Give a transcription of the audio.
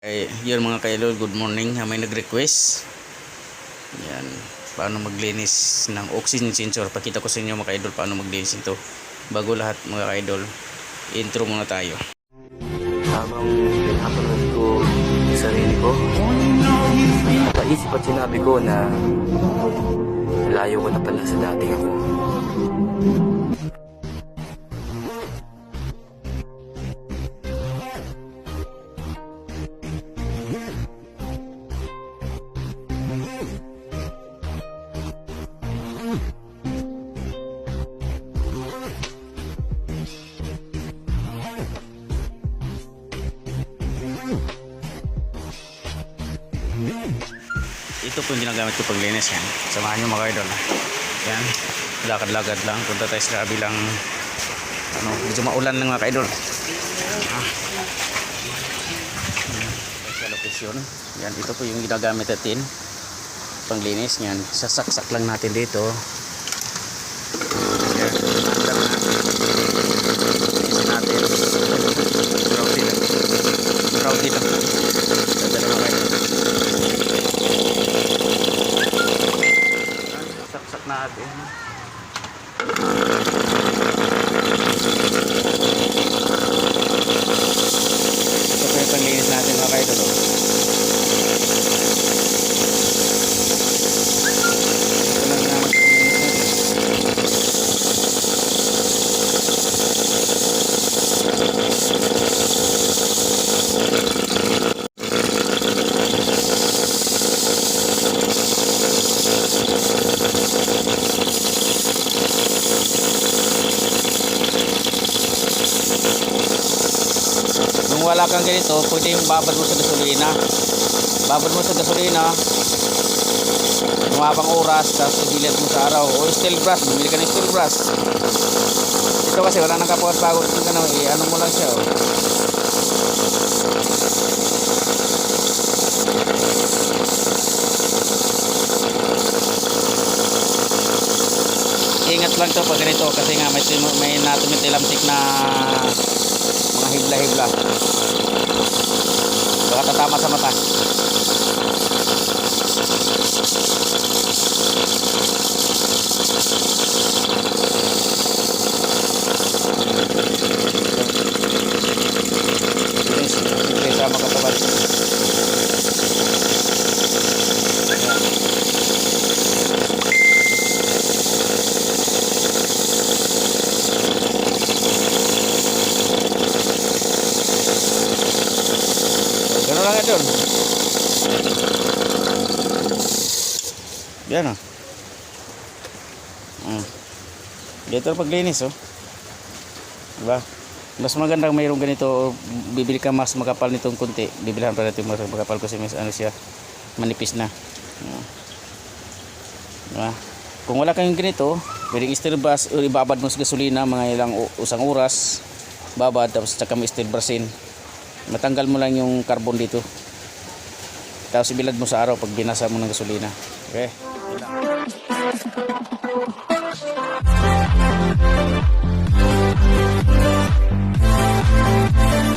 Ay, yun mga kaidol, good morning. May nag-request. Yan. Paano maglinis ng oxygen sensor. Pakita ko sa inyo mga kaidol paano maglinis ito. Bago lahat mga kaidol, intro muna tayo. Habang pinapanood ko yung sarili ko, napaisip at sinabi ko na layo ko na pala sa dating ako. Ito po yung ginagamit ko paglinis yan. Samahan nyo mga kaidol. ha. Yan. Lakad-lakad lang. Punta tayo sa kabilang ano, medyo maulan ng mga kaidol. Ah. Sa location. Yan, ito po yung ginagamit natin panglinis yan. Sasaksak lang natin dito. Yan. Andar natin. Linisin natin. Rowdy lang. Rowdy lang. Dadala mga kaidol. saksak natin ito po yung panlinis natin mga kaidol oh. ito lang na panlinis natin Kung wala kang ganito, pwede yung babad mo sa gasolina. Babad mo sa gasolina, mga pang oras, tapos ibilad mo sa araw. O steel brush, bumili ka ng steel brush. Ito kasi wala nang kapawat-pagod. Ito ka na, eh, ano mo lang siya. Oh. Ingat lang to pag ganito kasi nga may, may natumitilamsik na mga hibla-hibla. Tatama sa mata. Ito. Yan o. Mm. Dito ang paglinis oh. Diba? Mas magandang mayroong ganito, bibili ka mas makapal nitong kunti. Bibilihan pa natin mas makapal kasi mas ano siya, manipis na. Mm. Diba? Kung wala kayong ganito, pwedeng steel brush ibabad mo sa gasolina mga ilang usang oras. Babad tapos tsaka mo steel brushin matanggal mo lang yung carbon dito tapos ibilad mo sa araw pag binasa mo ng gasolina okay.